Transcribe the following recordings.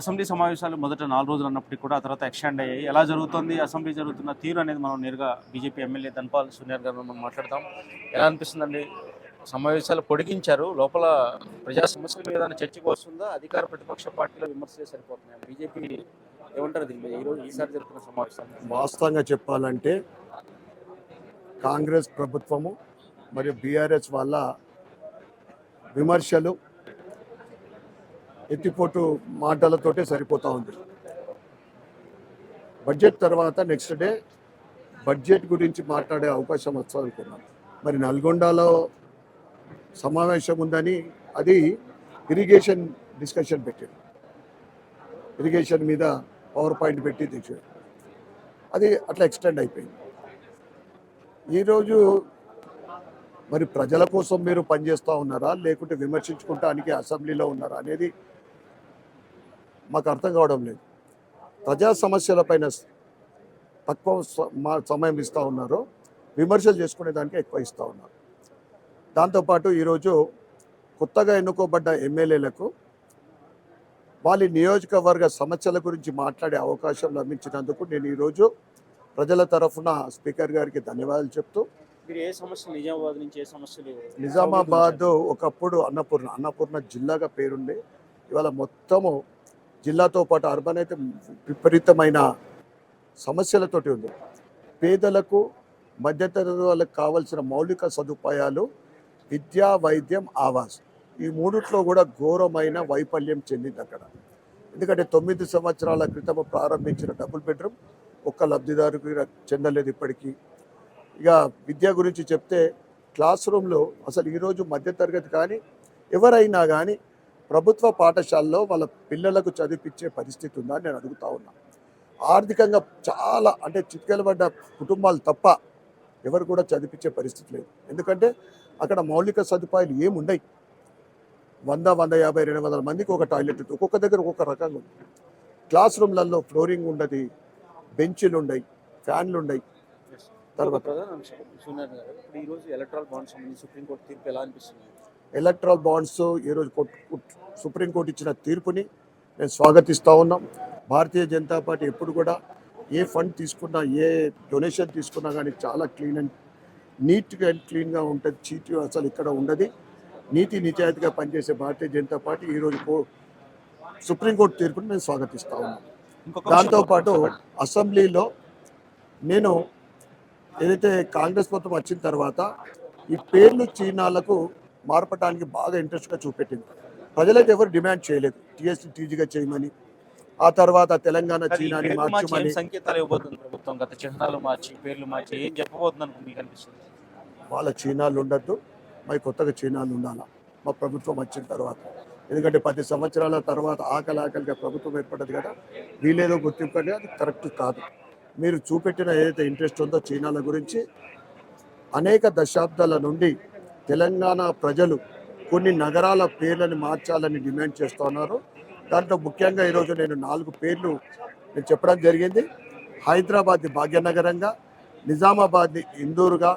Assembly సమావేశాలు మొదట నాలుగు రోజులు అన్నప్పటికీ కూడా ఆ తర్వాత ఎక్స్టెండ్ అయ్యాయి. ఎలా జరుగుతుంది అసెంబ్లీ జరుగుతున్న తీరు అనేది మనం నేరుగా బీజేపీ ఎమ్మెల్యే ధన్పాల్ సునీర్ గారు మనం మాట్లాడతాం. ఎలా అనిపిస్తుందండి? సమావేశాలు పొడిగించారు. లోపల ప్రజా సమస్యల మీద ఏదైనా చర్చకు వస్తుందా? అధికార ప్రతిపక్ష పార్టీల విమర్శలే సరిపోతున్నాయి? బీజేపీ ఏమంటారు దీని ఈరోజు ఈసారి జరుగుతున్న సమావేశాలు. వాస్తవంగా చెప్పాలంటే కాంగ్రెస్ ప్రభుత్వము మరియు బీఆర్ఎస్ వల్ల విమర్శలు ఎత్తిపోటు మాటలతోటే సరిపోతూ ఉంది. బడ్జెట్ తర్వాత నెక్స్ట్ డే బడ్జెట్ గురించి మాట్లాడే అవకాశం వస్తుంది మరి నల్గొండలో సమావేశం ఉందని అది ఇరిగేషన్ డిస్కషన్ పెట్టాడు ఇరిగేషన్ మీద పవర్ పాయింట్ పెట్టి తెచ్చాడు అది అట్లా ఎక్స్టెండ్ అయిపోయింది. ఈరోజు మరి ప్రజల కోసం మీరు పనిచేస్తూ ఉన్నారా? లేకుంటే విమర్శించుకుంటానికి అసెంబ్లీలో ఉన్నారా? అనేది మాకు అర్థం కావడం లేదు. ప్రజా సమస్యలపైన తక్కువ మా సమయం ఇస్తూ ఉన్నారు. విమర్శలు చేసుకునే దానికి ఎక్కువ ఇస్తూ ఉన్నారు. దాంతోపాటు ఈరోజు కొత్తగా ఎన్నుకోబడ్డ ఎమ్మెల్యేలకు వాళ్ళ నియోజకవర్గ సమస్యల గురించి మాట్లాడే అవకాశం లభించినందుకు నేను ఈరోజు ప్రజల తరఫున స్పీకర్ గారికి ధన్యవాదాలు చెప్తూ మీరు ఏ సమస్యలు నిజామాబాద్ నుంచి ఏ సమస్యలు నిజామాబాద్ ఒకప్పుడు అన్నపూర్ణ అన్నపూర్ణ జిల్లాగా పేరుండే ఇవాళ మొత్తము జిల్లాతో పాటు అర్బన్ అయితే విపరీతమైన సమస్యలతోటి ఉంది. పేదలకు మధ్యతరగతి వాళ్ళకి కావాల్సిన మౌలిక సదుపాయాలు విద్యా వైద్యం ఆవాస్ ఈ మూడిట్లో కూడా ఘోరమైన వైఫల్యం చెందింది అక్కడ. ఎందుకంటే తొమ్మిది సంవత్సరాల క్రితం ప్రారంభించిన డబుల్ బెడ్రూమ్ ఒక్క లబ్ధిదారుకి చెందలేదు ఇప్పటికీ. ఇక విద్య గురించి చెప్తే క్లాస్ రూమ్లో అసలు ఈరోజు మధ్యతరగతి కానీ ఎవరైనా కానీ ప్రభుత్వ పాఠశాలలో వాళ్ళ పిల్లలకు చదివించే పరిస్థితి ఉందా అని నేను అడుగుతా ఉన్నా. ఆర్థికంగా చాలా అంటే చిట్కెలబడ్డ కుటుంబాలు తప్ప ఎవరు కూడా చదివించే పరిస్థితి లేదు. ఎందుకంటే అక్కడ మౌలిక సదుపాయాలు ఏముండయి వంద వంద యాభై రెండు వందల మందికి ఒక టాయిలెట్. ఒక్కొక్క దగ్గర ఒక్కొక్క రకంగా ఉంది. క్లాస్ రూమ్లలో ఫ్లోరింగ్ ఉండదు బెంచీలు ఉండయి ఫ్యాన్లు ఉండయి. తర్వాత ప్రధాన అంశం సునీర్ గారు ఇప్పుడు ఈ రోజు ఎలక్ట్రాల్ బాండ్ సంబంధించి సుప్రీంకోర్టు తీర్పు ఎలా అనిపిస్తుంది? ఎలక్ట్రల్ బాండ్స్ ఈరోజు కోర్టు- కోర్టు- సుప్రీంకోర్టు ఇచ్చిన తీర్పుని నేను స్వాగతిస్తూ ఉన్నాం. భారతీయ జనతా పార్టీ ఎప్పుడు కూడా ఏ ఫండ్ తీసుకున్నా ఏ డొనేషన్ తీసుకున్నా కానీ చాలా క్లీన్ అండ్ నీట్గా అండ్ క్లీన్గా ఉంటుంది. చీటీ అసలు ఇక్కడ ఉండదు. నీతి నిజాయితీగా పనిచేసే భారతీయ జనతా పార్టీ ఈరోజు సుప్రీంకోర్టు తీర్పుని నేను స్వాగతిస్తూ ఉన్నాం. దాంతోపాటు. అసెంబ్లీలో నేను ఏదైతే కాంగ్రెస్ ప్రభుత్వం వచ్చిన తర్వాత ఈ పేర్లు చీనాలకు మార్పడానికి బాగా ఇంట్రెస్ట్గా చూపెట్టింది. ప్రజలైతే ఎవరు డిమాండ్ చేయలేదు. టీఎస్సీ టీజీగా చేయమని. ఆ తర్వాత తెలంగాణ చీనాని మార్చమని. సంకేతాలు ఇవ్వబోతుంది ప్రభుత్వం? గత చిహ్నాలు మార్చి పేర్లు మార్చి ఏం చెప్పబోతుంది అనుకో మీకు అనిపిస్తుంది? వాళ్ళ చీనాలు ఉండద్దు. మరి కొత్తగా చీనాలు ఉండాలా? మా ప్రభుత్వం వచ్చిన తర్వాత. ఎందుకంటే పది సంవత్సరాల తర్వాత ఆకలి ఆకలిగా ప్రభుత్వం ఏర్పడ్డది కదా. వీలేదో గుర్తింపు అది కరెక్ట్ కాదు. మీరు చూపెట్టిన ఏదైతే ఇంట్రెస్ట్ ఉందో చీనాల గురించి అనేక దశాబ్దాల నుండి తెలంగాణ ప్రజలు కొన్ని నగరాల పేర్లను మార్చాలని డిమాండ్ చేస్తున్నారు దాంట్లో ముఖ్యంగా ఈరోజు నేను నాలుగు పేర్లు నేను చెప్పడం జరిగింది. హైదరాబాద్ని భాగ్యనగరంగా నిజామాబాద్ని ఇందూరుగా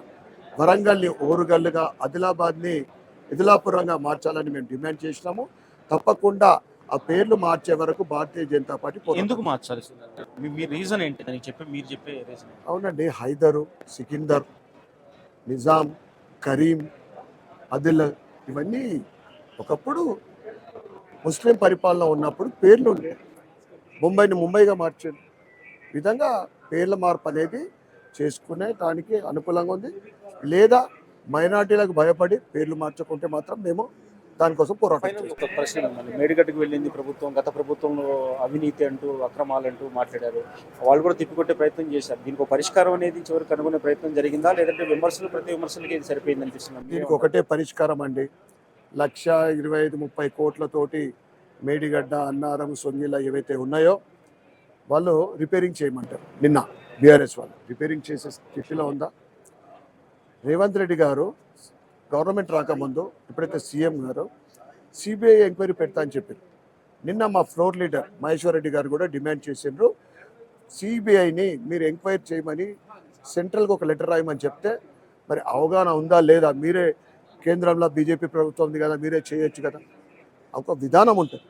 వరంగల్ని ఓరుగల్లుగా ఆదిలాబాద్ని ఇదిలాపురంగా మార్చాలని మేము డిమాండ్ చేసినాము. తప్పకుండా ఆ పేర్లు మార్చే వరకు భారతీయ జనతా పార్టీ ఎందుకు మార్చాలి? మీ మీ రీజన్ ఏంటి? దానికి చెప్పి మీరు చెప్పే రీజన్. అవునండి హైదరు సికిందర్ నిజాం కరీం అదిల్ ఇవన్నీ ఒకప్పుడు ముస్లిం పరిపాలన ఉన్నప్పుడు పేర్లు ఉండే. ముంబైని ముంబైగా మార్చారు. విధంగా పేర్ల మార్పు అనేది చేసుకునే దానికి అనుకూలంగా ఉంది. లేదా మైనార్టీలకు భయపడి పేర్లు మార్చుకుంటే మాత్రం మేము దానికోసం పోరాటం ఒక ప్రశ్న మేడిగడ్డకు వెళ్ళింది ప్రభుత్వం గత ప్రభుత్వంలో అవినీతి అంటూ అక్రమాలు అంటూ మాట్లాడారు. వాళ్ళు కూడా తిప్పికొట్టే ప్రయత్నం చేశారు. దీనికి ఒక పరిష్కారం అనేది చివరికి కనుగొనే ప్రయత్నం జరిగిందా? లేదంటే విమర్శలు ప్రతి విమర్శలకి ఇది సరిపోయింది అనిపిస్తుంది? దీనికి ఒకటే పరిష్కారం అండి. లక్ష ఇరవై ఐదు ముప్పై కోట్లతోటి మేడిగడ్డ అన్నారం సొంగిల ఏవైతే ఉన్నాయో వాళ్ళు రిపేరింగ్ చేయమంటారు. నిన్న బీఆర్ఎస్ వాళ్ళు రిపేరింగ్ చేసే స్థితిలో ఉందా? రేవంత్ రెడ్డి గారు గవర్నమెంట్ రాకముందు ఎప్పుడైతే సీఎం గారు సిబిఐ ఎంక్వైరీ పెడతా అని చెప్పారు నిన్న మా ఫ్లోర్ లీడర్ మహేశ్వర్ రెడ్డి గారు కూడా డిమాండ్ చేసిండ్రు. సిబిఐని మీరు ఎంక్వైరీ చేయమని సెంట్రల్కి ఒక లెటర్ రాయమని చెప్తే మరి అవగాహన ఉందా లేదా? మీరే కేంద్రంలో బీజేపీ ప్రభుత్వం ఉంది కదా మీరే చేయొచ్చు కదా. ఒక విధానం ఉంటుంది.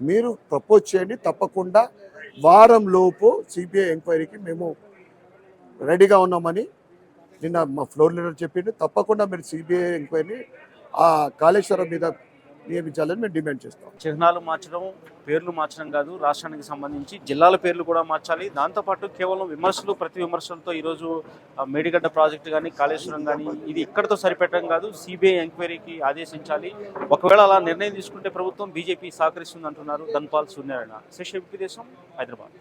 మీరు ప్రపోజ్ చేయండి తప్పకుండా వారం లోపు సిబిఐ ఎంక్వైరీకి మేము రెడీగా ఉన్నామని నిన్న మా ఫ్లోర్ లీడర్ చెప్పిండు తప్పకుండా మీరు సిబిఐ ఎంక్వైరీని ఆ కాళేశ్వరం మీద నియమించాలని మేము డిమాండ్ చేస్తాం. చిహ్నాలు మార్చడం పేర్లు మార్చడం కాదు రాష్ట్రానికి సంబంధించి జిల్లాల పేర్లు కూడా మార్చాలి. దాంతోపాటు కేవలం విమర్శలు ప్రతి విమర్శలతో ఈరోజు మేడిగడ్డ ప్రాజెక్టు కానీ కాళేశ్వరం కానీ ఇది ఎక్కడతో సరిపెట్టడం కాదు సిబిఐ ఎంక్వైరీకి ఆదేశించాలి. ఒకవేళ అలా నిర్ణయం తీసుకుంటే ప్రభుత్వం బీజేపీ సహకరిస్తుంది అంటున్నారు ధన్పాల్ సూర్యనారాయణ. శేష దేశం హైదరాబాద్.